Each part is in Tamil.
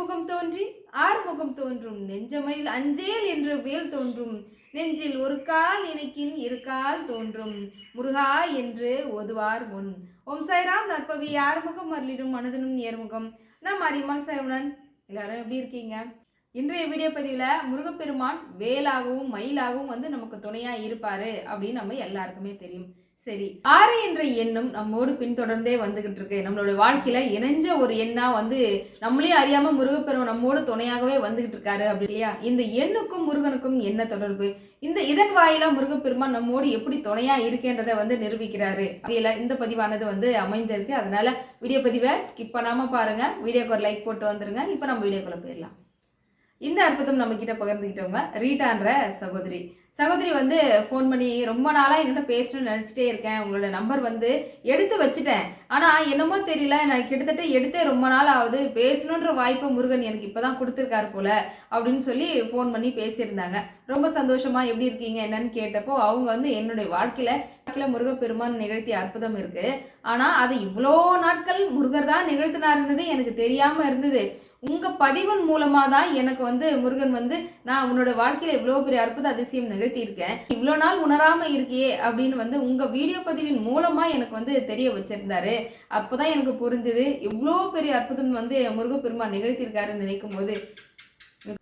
முகம் தோன்றி ஆறு முகம் தோன்றும். நெஞ்சமையில் அஞ்சேல் என்று வேல் தோன்றும். நெஞ்சில் ஒரு கால் இணைக்கின் இரு கால் தோன்றும். முருகா என்று ஒதுவார் முன். ஓம் சாய்ராம் நற்பவி ஆறுமுகம் அருளிடும் மனதனும் ஏறுமுகம் நான் அரிமான் சரவணன்? எல்லாரும் எப்படி இருக்கீங்க? இன்றைய வீடியோ பதிவில் முருகப்பெருமான் வேலாகவும் மயிலாகவும் வந்து நமக்கு துணையாக இருப்பார் அப்படின்னு நம்ம எல்லாருக்குமே தெரியும். சரி ஆறு என்ற எண்ணம் நம்மோடு பின்தொடர்ந்தே வந்துகிட்டு இருக்கு நம்மளோட வாழ்க்கையில இணைஞ்ச ஒரு எண்ணா வந்து நம்மளே அறியாம முருகப்பெருமான் நம்மோடு துணையாகவே வந்துகிட்டு இருக்காரு அப்படி இல்லையா? இந்த எண்ணுக்கும் முருகனுக்கும் என்ன தொடர்பு? இந்த இதன் வாயிலா முருகப்பெருமான் நம்மோடு எப்படி துணையா இருக்கேன்றதை வந்து நிரூபிக்கிறாரு. அப்படியில இந்த பதிவானது வந்து அமைந்திருக்கு. அதனால வீடியோ பதிவை ஸ்கிப் பண்ணாம பாருங்க. வீடியோக்கு ஒரு லைக் போட்டு வந்துருங்க. இப்போ நம்ம வீடியோக்குள்ள போயிடலாம். இந்த அற்புதம் நம்ம கிட்ட பகிர்ந்துக்கிட்டவங்க ரீட்டான்ற சகோதரி. சகோதரி வந்து ஃபோன் பண்ணி ரொம்ப நாளாக என்கிட்ட பேசணும்னு நினச்சிட்டே இருக்கேன். உங்களோட நம்பர் வந்து எடுத்து வச்சுட்டேன். ஆனால் என்னமோ தெரியல. நான் கிட்டத்தட்ட எடுத்தே ரொம்ப நாள் ஆகுது. பேசணுன்ற வாய்ப்பை முருகன் எனக்கு இப்போ தான் கொடுத்துருக்காரு போல அப்படின்னு சொல்லி ஃபோன் பண்ணி பேசியிருந்தாங்க. ரொம்ப சந்தோஷமாக எப்படி இருக்கீங்க? என்னன்னு கேட்டப்போ அவங்க வந்து என்னுடைய வாழ்க்கையில் வாழ்க்கையில் முருகப்பெருமான் நிகழ்த்திய அற்புதம் இருக்குது ஆனால் அது இவ்வளோ நாட்கள் முருகர் தான் நிகழ்த்தினாருன்றது எனக்கு தெரியாமல் இருந்தது. உங்கள் பதிவின் மூலமாக தான் எனக்கு வந்து முருகன் வந்து நான் உன்னோட வாழ்க்கையில் இவ்வளோ பெரிய அற்புத அதிசயம் நிகழ்த்தியிருக்கேன். இவ்வளோ நாள் உணராமல் இருக்கியே அப்படின்னு வந்து உங்கள் வீடியோ பதிவின் மூலமாக எனக்கு வந்து தெரிய வச்சிருந்தாரு. அப்போதான் எனக்கு புரிஞ்சுது இவ்வளோ பெரிய அற்புதம் வந்து முருகப்பெருமான் நிகழ்த்தியிருக்காருன்னு நினைக்கும் போது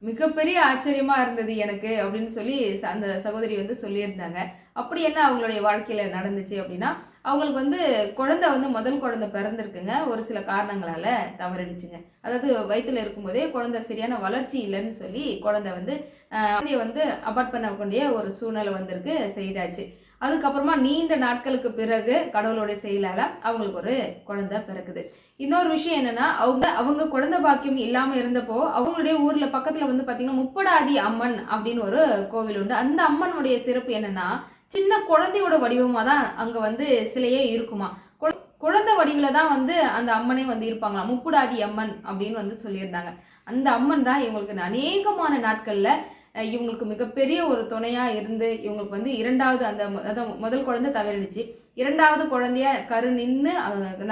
மிகப்பெரிய ஆச்சரியமா இருந்தது எனக்கு அப்படின்னு சொல்லி அந்த சகோதரி வந்து சொல்லியிருந்தாங்க. அப்படி என்ன அவங்களுடைய வாழ்க்கையில நடந்துச்சு அப்படின்னா அவங்களுக்கு வந்து குழந்தை வந்து முதல் குழந்தை பிறந்திருக்குங்க. ஒரு சில காரணங்களால் தவறிடுச்சுங்க. அதாவது வயிற்றுல இருக்கும்போதே குழந்தை சரியான வளர்ச்சி இல்லைன்னு சொல்லி குழந்தை வந்து குழந்தைய வந்து அபார்ட் பண்ணக்கூடிய ஒரு சூழ்நிலை வந்திருக்கு செய்தாச்சு. அதுக்கப்புறமா நீண்ட நாட்களுக்கு பிறகு கடவுளுடைய செயலால அவங்களுக்கு ஒரு குழந்தை பிறக்குது. இன்னொரு விஷயம் என்னன்னா அவங்க அவங்க குழந்தை பாக்கியம் இல்லாம இருந்தப்போ அவங்களுடைய ஊர்ல பக்கத்துல வந்து பாத்தீங்கன்னா முப்படாதி அம்மன் அப்படின்னு ஒரு கோவில் உண்டு. அந்த அம்மனுடைய சிறப்பு என்னன்னா சின்ன குழந்தையோட வடிவமாக தான் அங்கே வந்து சிலையே இருக்குமா? குழந்தை வடிவில தான் வந்து அந்த அம்மனே வந்து இருப்பாங்களாம் முப்புடாதி அம்மன் அப்படின்னு வந்து சொல்லியிருந்தாங்க. அந்த அம்மன் தான் இவங்களுக்கு அநேகமான நாட்களில் இவங்களுக்கு மிகப்பெரிய ஒரு துணையாக இருந்து இவங்களுக்கு வந்து இரண்டாவது அந்த அதான் முதல் குழந்தை தவறிடுச்சு. இரண்டாவது குழந்தைய கரு நின்று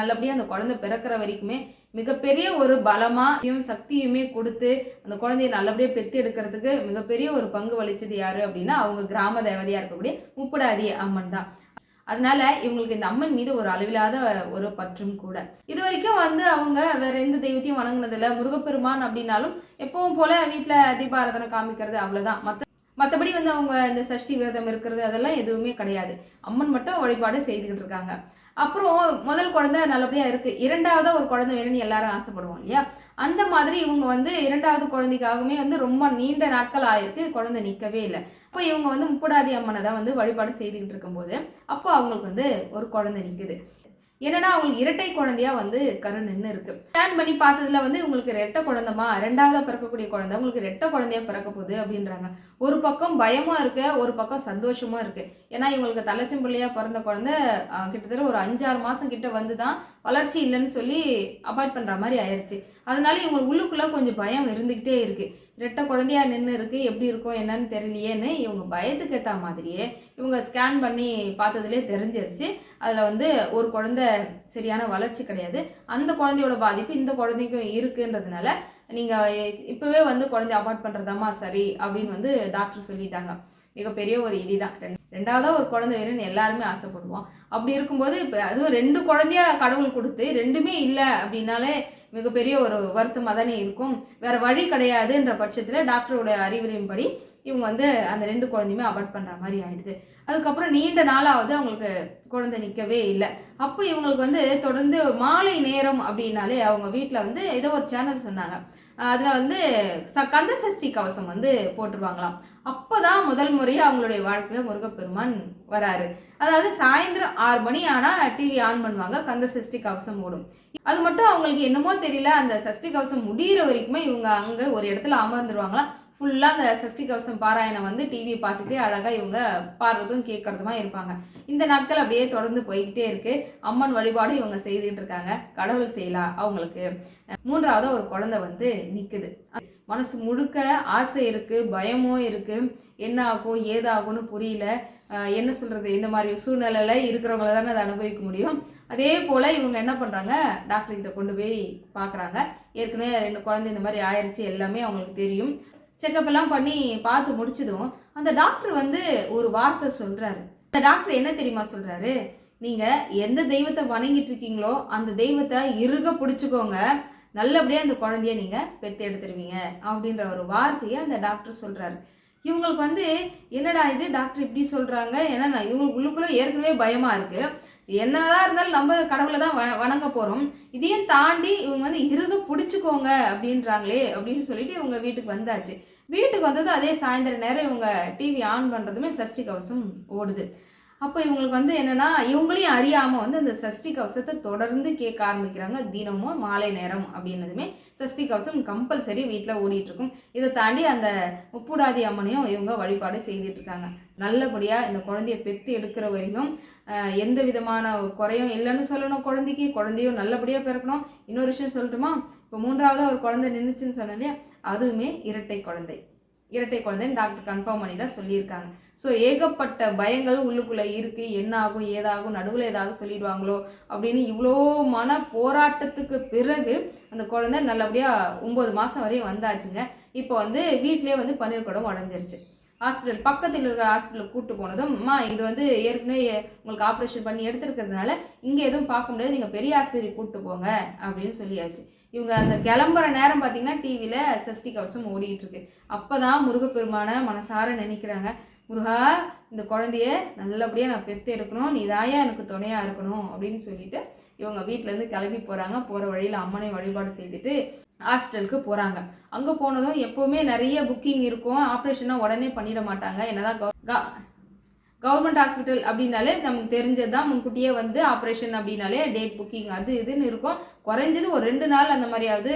நல்லபடியாக அந்த குழந்தை பிறக்கிற வரைக்குமே மிகப்பெரிய ஒரு பலமாயும் சக்தியுமே கொடுத்து அந்த குழந்தைய நல்லபடியாக பெற்று எடுக்கிறதுக்கு மிகப்பெரிய ஒரு பங்கு வலிச்சது யாரு அப்படின்னா அவங்க கிராம தேவதையாக இருக்கக்கூடிய முப்படாதி அம்மன் தான். அதனால இவங்களுக்கு இந்த அம்மன் மீது ஒரு அளவில்லாத ஒரு பற்றும் கூட. இது வரைக்கும் வந்து அவங்க வேற எந்த தெய்வத்தையும் வணங்கினதில்ல. முருகப்பெருமான் அப்படின்னாலும் எப்பவும் போல வீட்டில் தீபாராதனை காமிக்கிறது அவ்வளோதான் மற்ற மற்றபடி வந்து அவங்க இந்த சஷ்டி விரதம் இருக்கிறது அதெல்லாம் எதுவுமே கிடையாது. அம்மன் மட்டும் வழிபாடு செய்துக்கிட்டு இருக்காங்க. அப்புறம் முதல் குழந்தை நல்லபடியாக இருக்குது இரண்டாவதாக ஒரு குழந்தை வேணும்னு எல்லாரும் ஆசைப்படுவோம் இல்லையா? அந்த மாதிரி இவங்க வந்து இரண்டாவது குழந்தைக்காகவுமே வந்து ரொம்ப நீண்ட நாட்கள் ஆயிருக்கு. குழந்தை நிற்கவே இல்லை. அப்போ இவங்க வந்து முப்படாதி அம்மனை தான் வந்து வழிபாடு செய்துக்கிட்டு இருக்கும்போது அப்போ அவங்களுக்கு வந்து ஒரு குழந்தை நிற்குது என்னன்னா அவங்களுக்கு இரட்டை குழந்தையா வந்து கரு நின்று இருக்கு. ஸ்கேன் பண்ணி பார்த்ததுல வந்து உங்களுக்கு ரெட்டை குழந்தைமா ரெண்டாவதா பிறக்கக்கூடிய குழந்தை உங்களுக்கு ரெட்டை குழந்தையா பிறக்க போகுது அப்படின்றாங்க. ஒரு பக்கம் பயமா இருக்கு ஒரு பக்கம் சந்தோஷமா இருக்கு. ஏன்னா இவங்களுக்கு தலைச்சம்பிள்ளையா பிறந்த குழந்தை கிட்டத்தட்ட ஒரு அஞ்சாறு மாசம் கிட்ட வந்து தான் வளர்ச்சி இல்லைன்னு சொல்லி அபார்ட் பண்ற மாதிரி ஆயிடுச்சு அதனால இவங்களுக்கு உள்ளுக்குள்ள கொஞ்சம் பயம் இருந்துகிட்டே இருக்கு. ரெட்டை குழந்தையா நின்று இருக்கு எப்படி இருக்கும் என்னன்னு தெரியலையேன்னு இவங்க பயத்துக்கு ஏற்ற மாதிரியே இவங்க ஸ்கேன் பண்ணி பார்த்ததுலேயே தெரிஞ்சிருச்சு. அதில் வந்து ஒரு குழந்தை சரியான வளர்ச்சி கிடையாது. அந்த குழந்தையோட பாதிப்பு இந்த குழந்தைக்கும் இருக்குன்றதுனால நீங்கள் இப்போவே வந்து குழந்தை அபார்ட் பண்ணுறதாமா சரி அப்படின்னு வந்து டாக்டர் சொல்லிட்டாங்க. மிகப்பெரிய ஒரு இடி தான் ரெண்டாவதாக ஒரு குழந்தை வேணும்னு எல்லாருமே ஆசைப்படுவோம். அப்படி இருக்கும்போது இப்போ அதுவும் ரெண்டு குழந்தைய கடவுள் கொடுத்து ரெண்டுமே இல்லை அப்படின்னாலே மிகப்பெரிய ஒரு வருத்தமாக தானே இருக்கும். வேற வழி கிடையாதுன்ற பட்சத்தில் டாக்டரோட அறிவுரையின்படி இவங்க வந்து அந்த ரெண்டு குழந்தையுமே அபார்ட் பண்ணுற மாதிரி ஆயிடுது. அதுக்கப்புறம் நீண்ட நாளாவது அவங்களுக்கு குழந்தை நிற்கவே இல்லை. அப்போ இவங்களுக்கு வந்து தொடர்ந்து மாலை நேரம் அப்படின்னாலே அவங்க வீட்டில் வந்து ஏதோ ஒரு சேனல் சொன்னாங்க. அதில் வந்து ச கந்த சஷ்டி கவசம் வந்து போட்டுருவாங்களாம். அப்போதான் முதல் முறையாக அவங்களுடைய வாழ்க்கையில் முருகப்பெருமான் வராரு. அதாவது சாயந்தரம் ஆறு மணி ஆனால் டிவி ஆன் பண்ணுவாங்க. கந்த சஷ்டி கவசம் ஓடும் அது மட்டும் அவங்களுக்கு என்னமோ தெரியல. அந்த சஷ்டி கவசம் முடிகிற வரைக்குமே இவங்க அங்கே ஒரு இடத்துல அமர்ந்துருவாங்களாம் ஃபுல்லாக அந்த சஷ்டி கவசம் பாராயணம் வந்து டிவி பார்த்துட்டே அழகாக இவங்க பாடுறதும் கேட்கறதுமா இருப்பாங்க. இந்த நாட்கள் அப்படியே தொடர்ந்து போய்கிட்டே இருக்குது அம்மன் வழிபாடும் இவங்க செய்துட்டு இருக்காங்க. கடவுள் செய்யலா அவங்களுக்கு. மூன்றாவது ஒரு குழந்தை வந்து நிற்குது மனசு முழுக்க ஆசை இருக்குது பயமும் இருக்குது என்ன ஆகும் ஏதாகும்னு புரியல. என்ன சொல்கிறது இந்த மாதிரி சூழ்நிலையில் இருக்கிறவங்கள தானே அதை அனுபவிக்க முடியும். அதே போல் இவங்க என்ன பண்ணுறாங்க டாக்டர்கிட்ட கொண்டு போய் பார்க்குறாங்க ஏற்கனவே ரெண்டு குழந்தை இந்த மாதிரி ஆயிடுச்சு எல்லாமே அவங்களுக்கு தெரியும். செக்கப் எல்லாம் பண்ணி பார்த்து முடிச்சதும் அந்த டாக்டர் வந்து ஒரு வார்த்தை சொல்கிறாரு அந்த டாக்டர் என்ன தெரியுமா சொல்கிறாரு நீங்கள் எந்த தெய்வத்தை வணங்கிட்டு இருக்கீங்களோ அந்த தெய்வத்தை இறுக பிடிச்சிக்கோங்க. நல்லபடியாக அந்த குழந்தைய நீங்கள் பெற்று எடுத்துருவீங்க அப்படின்ற ஒரு வார்த்தையை அந்த டாக்டர் சொல்கிறாரு இவங்களுக்கு வந்து என்னடா இது? டாக்டர் இப்படி சொல்கிறாங்க ஏன்னா நான் இவங்களுக்கு உள்ளுக்குள்ளே ஏற்கனவே பயமாக இருக்குது என்னதான் இருந்தாலும் நம்ம கடவுளை தான் வ வணங்க போகிறோம் இதையும் தாண்டி இவங்க வந்து இறுக பிடிச்சிக்கோங்க அப்படின்றாங்களே அப்படின்னு சொல்லிட்டு இவங்க வீட்டுக்கு வந்தாச்சு. வீட்டுக்கு வந்ததும் அதே சாயந்தர நேரம் இவங்க டிவி ஆன் பண்ணுறதுமே சஷ்டி கவசம் ஓடுது. அப்போ இவங்களுக்கு வந்து என்னென்னா இவங்களையும் அறியாமல் வந்து அந்த சஷ்டி கவசத்தை தொடர்ந்து கேட்க ஆரம்பிக்கிறாங்க. தினமும் மாலை நேரம் அப்படின்னதுமே சஷ்டி கவசம் கம்பல்சரி வீட்டில் ஓடிட்டுருக்கும். இதை தாண்டி அந்த முப்புடாதி அம்மனையும் இவங்க வழிபாடு செய்துட்டு இருக்காங்க நல்லபடியாக இந்த குழந்தைய பெற்று எடுக்கிற வரைக்கும் எந்த விதமான குறையும் இல்லைன்னு சொல்லணும் குழந்தைக்கு. குழந்தையும் நல்லபடியாக பிறக்கணும். இன்னொரு விஷயம் சொல்லட்டுமா? இப்போ மூன்றாவதாக ஒரு குழந்தை நின்றுச்சுன்னு சொன்னேன் அதுவுமே இரட்டை குழந்தை. இரட்டை குழந்தைன்னு டாக்டர் கன்ஃபார்ம் பண்ணி தான் சொல்லியிருக்காங்க. ஸோ ஏகப்பட்ட பயங்கள் உள்ளுக்குள்ளே இருக்குது என்ன ஆகும் ஏதாகும் நடுவில் ஏதாவது சொல்லிடுவாங்களோ அப்படின்னு இவ்வளோ மன போராட்டத்துக்கு பிறகு அந்த குழந்தை நல்லபடியாக ஒம்பது மாதம் வரையும் வந்தாச்சுங்க. இப்போ வந்து வீட்டிலே வந்து பன்னீர் குடம் உடஞ்சிருச்சு. ஹாஸ்பிட்டல் பக்கத்தில் இருக்கிற ஹாஸ்பிட்டலுக்கு கூப்பிட்டு போனதும் அம்மா இது வந்து ஏற்கனவே உங்களுக்கு ஆப்ரேஷன் பண்ணி எடுத்துருக்கிறதுனால இங்கே எதுவும் பார்க்க முடியாது. நீங்கள் பெரிய ஆஸ்பத்திரி கூப்பிட்டு போங்க அப்படின்னு சொல்லியாச்சு. இவங்க அந்த கிளம்புற நேரம் பார்த்தீங்கன்னா டிவியில் சஷ்டி கவசம் ஓடிட்டுருக்கு அப்போ தான் முருகப்பெருமான மனசார நினைக்கிறாங்க. முருகா இந்த குழந்தைய நல்லபடியாக நான் பெற்று எடுக்கணும். நீ தாயா எனக்கு துணையாக இருக்கணும். அப்படின்னு சொல்லிட்டு இவங்க வீட்டிலேருந்து கிளம்பி போகிறாங்க போகிற வழியில் அம்மனை வழிபாடு செய்துட்டு ஹாஸ்பிட்டலுக்கு போகிறாங்க அங்கே போனதும் எப்போவுமே நிறைய புக்கிங் இருக்கும். ஆப்ரேஷனாக உடனே பண்ணிட மாட்டாங்க. என்னதான் கவ- க- கவர்மெண்ட் ஹாஸ்பிட்டல் அப்படின்னாலே நமக்கு தெரிஞ்சது தான் முன்கூட்டியே வந்து ஆப்ரேஷன் அப்படின்னாலே டேட் புக்கிங் அது இதுன்னு இருக்கும். குறைஞ்சது ஒரு ரெண்டு நாள் அந்த மாதிரியாவது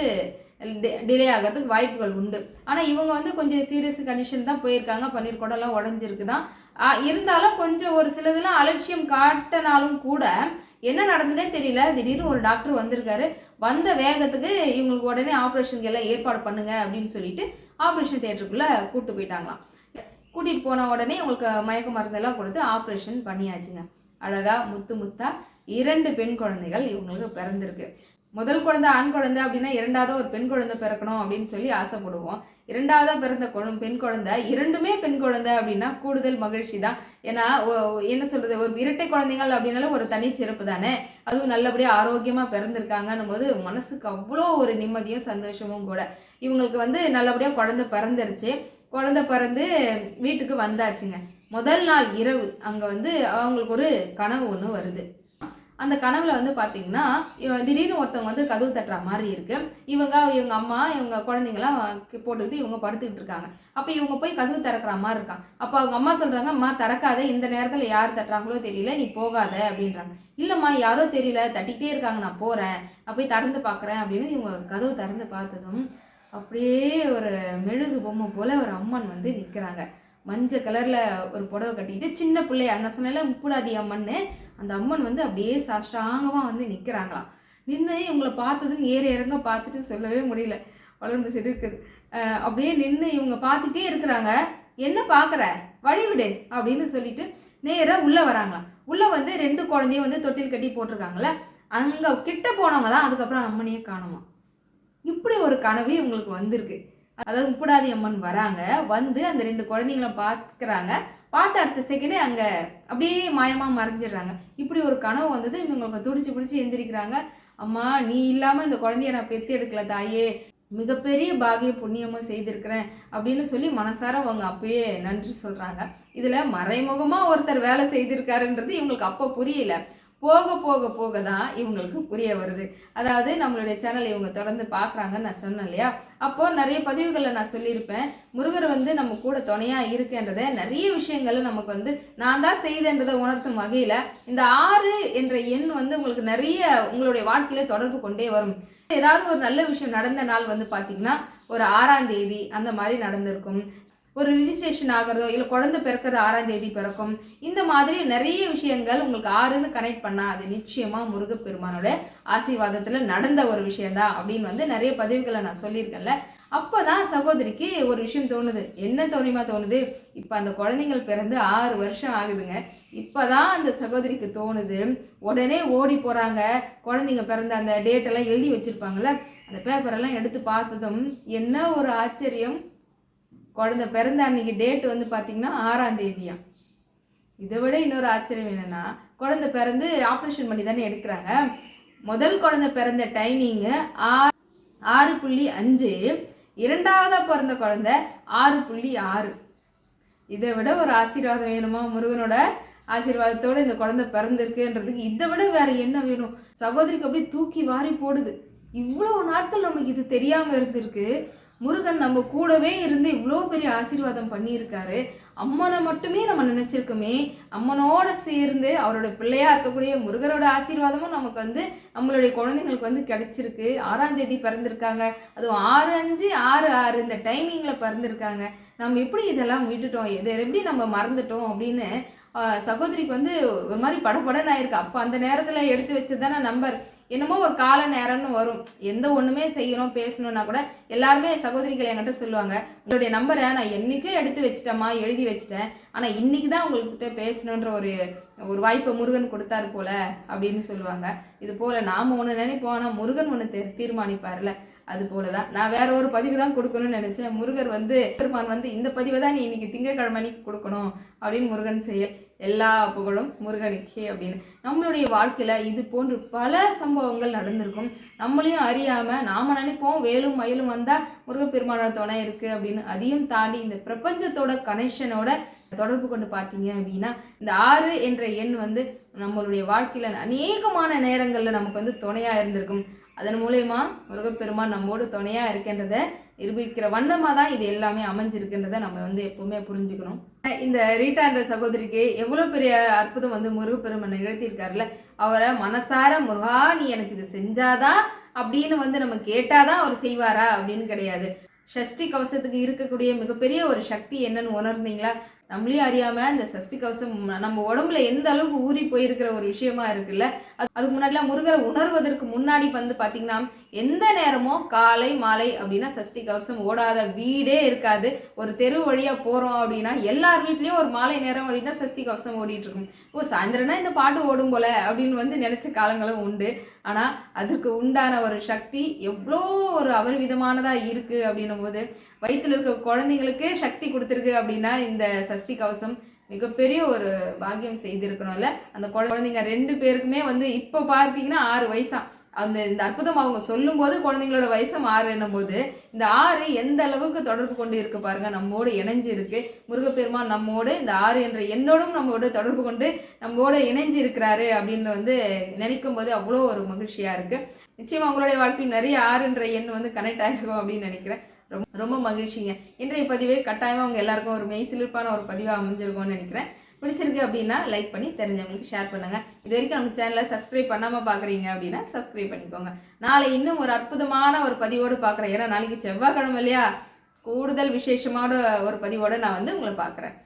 டிலே ஆகிறதுக்கு வாய்ப்புகள் உண்டு. ஆனால் இவங்க வந்து கொஞ்சம் சீரியஸ் கண்டிஷன் தான் போயிருக்காங்க. பன்னீர் குடம்லாம் உடஞ்சிருக்கு தான் இருந்தாலும் கொஞ்சம் ஒரு சிலதெல்லாம் அலட்சியம் காட்டினாலும் கூட என்ன நடந்ததே தெரியல. திடீர்னு ஒரு டாக்டர் வந்திருக்காரு. வந்த வேகத்துக்கு இவங்களுக்கு உடனே ஆப்ரேஷனுக்கு எல்லாம் ஏற்பாடு பண்ணுங்க அப்படின்னு சொல்லிட்டு ஆப்ரேஷன் தேட்டருக்குள்ளே கூப்பிட்டு போயிட்டாங்களாம். கூட்டிகிட்டு போன உடனே உங்களுக்கு மயக்க மருந்தெல்லாம் கொடுத்து ஆப்ரேஷன் பண்ணியாச்சுங்க. அழகாக முத்து முத்தா இரண்டு பெண் குழந்தைகள் இவங்களுக்கு பிறந்திருக்கு. முதல் குழந்தை ஆண் குழந்தை அப்படின்னா இரண்டாவது ஒரு பெண் குழந்தை பிறக்கணும் அப்படின்னு சொல்லி ஆசைப்படுவோம். இரண்டாவதாக பிறந்த குழந்தை பெண் குழந்தை இரண்டுமே பெண் குழந்தை அப்படின்னா கூடுதல் மகிழ்ச்சி தான். ஏன்னா என்ன சொல்கிறது ஒரு இரட்டை குழந்தைகள் அப்படின்னாலும் ஒரு தனி சிறப்பு தானே. அதுவும் நல்லபடியாக ஆரோக்கியமாக பிறந்திருக்காங்கன்னும் போது மனசுக்கு அவ்வளோ ஒரு நிம்மதியும் சந்தோஷமும் கூட. இவங்களுக்கு வந்து நல்லபடியாக குழந்தை பிறந்துருச்சு. குழந்த பிறந்து வீட்டுக்கு வந்தாச்சுங்க. முதல் நாள் இரவு அங்கே வந்து அவங்களுக்கு ஒரு கனவு ஒன்று வருது. அந்த கனவுல வந்து பார்த்தீங்கன்னா திடீர்னு ஒருத்தவங்க வந்து கதவு தட்டுற மாதிரி இருக்கு. இவங்க இவங்க அம்மா இவங்க குழந்தைங்களாம் போட்டுக்கிட்டு இவங்க படுத்துக்கிட்டு இருக்காங்க. அப்போ இவங்க போய் கதவு திறக்கிற மாதிரி இருக்கான் அப்போ அவங்க அம்மா சொல்கிறாங்க அம்மா திறக்காத. இந்த நேரத்தில் யார் தட்டுறாங்களோ தெரியல நீ போகாத அப்படின்றாங்க. இல்லைம்மா யாரோ தெரியல. தட்டிக்கிட்டே இருக்காங்க. நான் போகிறேன் போய் திறந்து பார்க்குறேன் அப்படின்னு இவங்க கதவு திறந்து பார்த்ததும் அப்படியே ஒரு மெழுகு பொம்மை போல ஒரு அம்மன் வந்து நிற்கிறாங்க மஞ்சள் கலரில் ஒரு புடவை கட்டிக்கிட்டு சின்ன பிள்ளைய அந்த சொன்னால முப்புடாதி அம்மன்னு. அந்த அம்மன் வந்து அப்படியே சாஷ்டாங்கமாக வந்து நிற்கிறாங்களாம் நின்று இவங்களை பார்த்ததுன்னு ஏற இறங்க பார்த்துட்டு சொல்லவே முடியல. வளர்ந்து சரி இருக்குது அப்படியே நின்று இவங்க பார்த்துட்டே இருக்கிறாங்க. என்ன பார்க்குற? வழிவிடு அப்படின்னு சொல்லிட்டு நேராக உள்ளே வராங்களாம். உள்ளே வந்து ரெண்டு குழந்தையும் வந்து தொட்டில் கட்டி போட்டிருக்காங்களே அங்கே கிட்ட போனவங்க தான் அதுக்கப்புறம் அம்மனையே காணுமா இப்படி ஒரு கனவு இவங்களுக்கு வந்திருக்கு. அதாவது முப்புடாதி அம்மன் வராங்க. வந்து அந்த ரெண்டு குழந்தைங்கள பார்க்குறாங்க. பார்த்த அடுத்த செகண்டே அங்கே அப்படியே மாயமாக மறைஞ்சிடுறாங்க. இப்படி ஒரு கனவு வந்தது இவங்களுக்கு துடிச்சு பிடிச்சி எந்திரிக்கிறாங்க. அம்மா நீ இல்லாமல் இந்த குழந்தைய நான் பெத்து எடுக்கல தாயே. மிகப்பெரிய பாகிய புண்ணியமும் செய்திருக்கிறேன் அப்படின்னு சொல்லி மனசார அவங்க அப்பயே நன்றி சொல்கிறாங்க இதில் மறைமுகமாக ஒருத்தர் வேலை செய்திருக்காருன்றது இவங்களுக்கு அப்போ புரியல. போக போக போக தான் இவங்களுக்கு புரிய வருது. அதாவது நம்மளுடைய சேனல் இவங்க தொடர்ந்து பார்க்குறாங்கன்னு நான் சொன்னேன் இல்லையா? அப்போது நிறைய பதிவுகளில் நான் சொல்லியிருப்பேன். முருகர் வந்து நம்ம கூட துணையாக இருக்குன்றதை நிறைய விஷயங்களை நமக்கு வந்து நான் தான் செய்தன்றதை உணர்த்தும் வகையில் இந்த ஆறு என்ற எண் வந்து உங்களுக்கு நிறைய உங்களுடைய வாழ்க்கையில தொடர்பு கொண்டே வரும். ஏதாவது ஒரு நல்ல விஷயம் நடந்த நாள் வந்து பார்த்தீங்கன்னா ஒரு ஆறாம் தேதி அந்த மாதிரி நடந்திருக்கும். ஒரு ரிஜிஸ்ட்ரேஷன் ஆகிறதோ இல்லை குழந்தை பிறக்கிறது ஆறாம் தேதி பிறக்கும் இந்த மாதிரி நிறைய விஷயங்கள் உங்களுக்கு ஆறுன்னு கனெக்ட் பண்ணால் அது நிச்சயமாக முருகப்பெருமானோட ஆசீர்வாதத்தில் நடந்த ஒரு விஷயந்தான் அப்படின்னு வந்து நிறைய பதிவுகளை நான் சொல்லியிருக்கேன்ல. அப்பதான் சகோதரிக்கு ஒரு விஷயம் தோணுது. என்ன தோணிமா தோணுது? இப்போ அந்த குழந்தைங்கள் பிறந்து ஆறு வருஷம் ஆகுதுங்க. இப்போதான் அந்த சகோதரிக்கு தோணுது. உடனே ஓடி போகிறாங்க குழந்தைங்க பிறந்த அந்த டேட்டெல்லாம் எழுதி வச்சுருப்பாங்கள்ல அந்த பேப்பரெல்லாம் எடுத்து பார்த்ததும் என்ன ஒரு ஆச்சரியம். குழந்தை பிறந்த அன்னைக்கு டேட் வந்து பார்த்தீங்கன்னா ஆறாம் தேதியா? இதை விட இன்னொரு ஆச்சரியம் என்னென்னா குழந்தை பிறந்து ஆப்ரேஷன் பண்ணி தானே எடுக்கிறாங்க. முதல் குழந்தை பிறந்த டைமிங்கு ஆறு ஆறு புள்ளி அஞ்சு. இரண்டாவதாக பிறந்த குழந்தை ஆறு புள்ளி ஆறு. இதை விட ஒரு ஆசீர்வாதம் வேணுமா? முருகனோட ஆசீர்வாதத்தோட இந்த குழந்தை பிறந்திருக்குன்றதுக்கு இதை விட வேறு என்ன வேணும்? சகோதரிக்கு அப்படியே தூக்கி வாரி போடுது. இவ்வளோ நாட்கள் நமக்கு இது தெரியாமல் இருந்திருக்கு. முருகன் நம்ம கூடவே இருந்து இவ்வளோ பெரிய ஆசீர்வாதம் பண்ணியிருக்காரு. அம்மனை மட்டுமே நம்ம நினைச்சிருக்கோமே. அம்மனோட சேர்ந்து அவரோட பிள்ளையா இருக்கக்கூடிய முருகரோட ஆசீர்வாதமும் நமக்கு வந்து நம்மளுடைய குழந்தைங்களுக்கு வந்து கிடைச்சிருக்கு. ஆறாம் தேதி பிறந்திருக்காங்க. அதுவும் ஆறு அஞ்சு ஆறு ஆறு இந்த டைமிங்ல பிறந்திருக்காங்க. நம்ம எப்படி இதெல்லாம் விட்டுட்டோம் இதை எப்படி நம்ம மறந்துட்டோம் அப்படின்னு சகோதரிக்கு வந்து ஒரு மாதிரி படபடன்னு ஆயிருக்கு. அப்போ அந்த நேரத்தில் எடுத்து வச்சதானே நம்பர். என்னமோ ஒரு கால நேரம்னு வரும். எந்த ஒண்ணுமே செய்யணும் பேசணும்னா கூட எல்லாருமே சகோதரிகள் என்கிட்ட சொல்லுவாங்க உங்களுடைய நம்பரை நான் என்னைக்கே எடுத்து வச்சிட்டேம்மா எழுதி வச்சிட்டேன். ஆனா இன்னைக்கு தான் உங்கள்கிட்ட பேசணுன்ற ஒரு ஒரு வாய்ப்பை முருகன் கொடுத்தாரு போல அப்படின்னு சொல்லுவாங்க. இது போல நாம ஒன்று நினைப்போம் ஆனா முருகன் ஒன்று தீர்மானிப்பார்ல அது போல தான். நான் வேற ஒரு பதிவு தான் கொடுக்கணும்னு நினைச்சேன். முருகர் வந்து பெருமான் வந்து இந்த பதிவை தான் நீ இன்னைக்கு திங்கட்கிழமை அன்னைக்கு கொடுக்கணும் அப்படின்னு முருகன் செயல். எல்லா புகழும் முருகனுக்கே அப்படின்னு. நம்மளுடைய வாழ்க்கையில் இது போன்று பல சம்பவங்கள் நடந்திருக்கும். நம்மளையும் அறியாமல் நாம் நினைப்போம் வேலும் மயிலும் வந்தால் முருகப்பெருமானோட துணை இருக்கு அப்படின்னு. அதையும் தாண்டி இந்த பிரபஞ்சத்தோட கனெக்ஷனோட தொடர்பு கொண்டு பார்த்தீங்க அப்படின்னா இந்த ஆறு என்ற எண் வந்து நம்மளுடைய வாழ்க்கையில் அநேகமான நேரங்களில் நமக்கு வந்து துணையாக இருந்திருக்கும். அதன் மூலயமா முருகப்பெருமான் நம்மோடு துணையாக இருக்கின்றத நிரூபிக்கிற வண்ணமாக தான் இது எல்லாமே அமைஞ்சிருக்குன்றதை நம்ம வந்து எப்பவுமே புரிஞ்சுக்கணும். இந்த ரீட்டா என்ற சகோதரிக்கு எவ்வளோ பெரிய அற்புதம் வந்து முருகப்பெருமன் நிகழ்த்தியிருக்காருல அவரை மனசார முருகா நீ எனக்கு இது செஞ்சாதான் அப்படின்னு வந்து நம்ம கேட்டாதான் அவர் செய்வாரா அப்படின்னு கிடையாது. ஷஷ்டி கவசத்துக்கு இருக்கக்கூடிய மிகப்பெரிய ஒரு சக்தி என்னன்னு உணர்ந்தீங்களா? நம்மளே அறியாம இந்த சஷ்டி கவசம் நம்ம உடம்புல எந்த அளவுக்கு ஊறி போயிருக்கிற ஒரு விஷயமா இருக்குல்ல அது அதுக்கு முன்னாடிலாம் முருகரை உணர்வதற்கு முன்னாடி வந்து பார்த்திங்கன்னா எந்த நேரமும் காலை மாலை அப்படின்னா சஷ்டி கவசம் ஓடாத வீடே இருக்காது. ஒரு தெரு வழியாக போகிறோம் அப்படின்னா எல்லார் வீட்லேயும் ஒரு மாலை நேரம் வழி தான் சஷ்டி கவசம் ஓடிட்டு இருக்கும். ஓ சாயந்தரம்னா இந்த பாட்டு ஓடும் போல அப்படின்னு வந்து நினைச்ச காலங்களும் உண்டு. ஆனால் அதுக்கு உண்டான ஒரு சக்தி எவ்வளோ ஒரு அபரிவிதமானதாக இருக்குது அப்படின்னும் போது வயிற்றில் இருக்கிற குழந்தைங்களுக்கு சக்தி கொடுத்துருக்கு அப்படின்னா இந்த சஷ்டி கவசம் மிகப்பெரிய ஒரு பாக்கியம் செய்திருக்கணும்ல. அந்த குழந்தைங்க ரெண்டு பேருக்குமே வந்து இப்போ பார்த்தீங்கன்னா ஆறு வயசா. அந்த இந்த அற்புதம் அவங்க சொல்லும்போது குழந்தைங்களோட வயசும் ஆறுன்னும் போது இந்த ஆறு எந்த அளவுக்கு தொடர்பு கொண்டு இருக்கு பாருங்க. நம்மோடு இணைஞ்சிருக்கு. முருகப்பெருமான் நம்மோடு இந்த ஆறு என்ற என்னோடும் நம்மோடு தொடர்பு கொண்டு நம்மோடு இணைஞ்சு இருக்கிறாரு அப்படின்னு வந்து நினைக்கும் போது அவ்வளோ ஒரு மகிழ்ச்சியா இருக்கு. நிச்சயம் அவங்களுடைய வாழ்க்கையில் நிறைய ஆறுன்ற எண் வந்து கனெக்ட் ஆயிருக்கும் அப்படின்னு நினைக்கிறேன். ரொம்ப ரொம்ப மகிழ்ச்சிங்க. இன்றைய பதிவே கட்டாயமாக அவங்க எல்லாருக்கும் ஒரு மெய் சிலிர்ப்பான ஒரு பதிவாக அமைஞ்சிருக்கும்னு நினைக்கிறேன். பிடிச்சிருக்கு அப்படின்னா லைக் பண்ணி தெரிஞ்சவங்களுக்கு ஷேர் பண்ணுங்க. இது வரைக்கும் நம்ம சேனலை சப்ஸ்கிரைப் பண்ணாமல் பார்க்குறீங்க அப்படின்னா சப்ஸ்கிரைப் பண்ணிக்கோங்க. நாளை இன்னும் ஒரு அற்புதமான ஒரு பதிவோடு பார்க்குறேன் ஏன்னா நாளைக்கு செவ்வாய்க்கிழமை இல்லையா? கூடுதல் விசேஷமான ஒரு பதிவோடு நான் வந்து உங்களை பார்க்குறேன்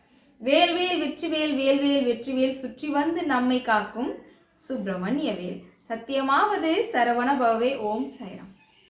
வேல்வேல் வெற்றிவேல் வேல்வேல் வெற்றிவேல் சுற்றி வந்து நம்மை காக்கும் சுப்பிரமணிய வேல். சத்தியமாவது சரவண பவே ஓம் சைராம்.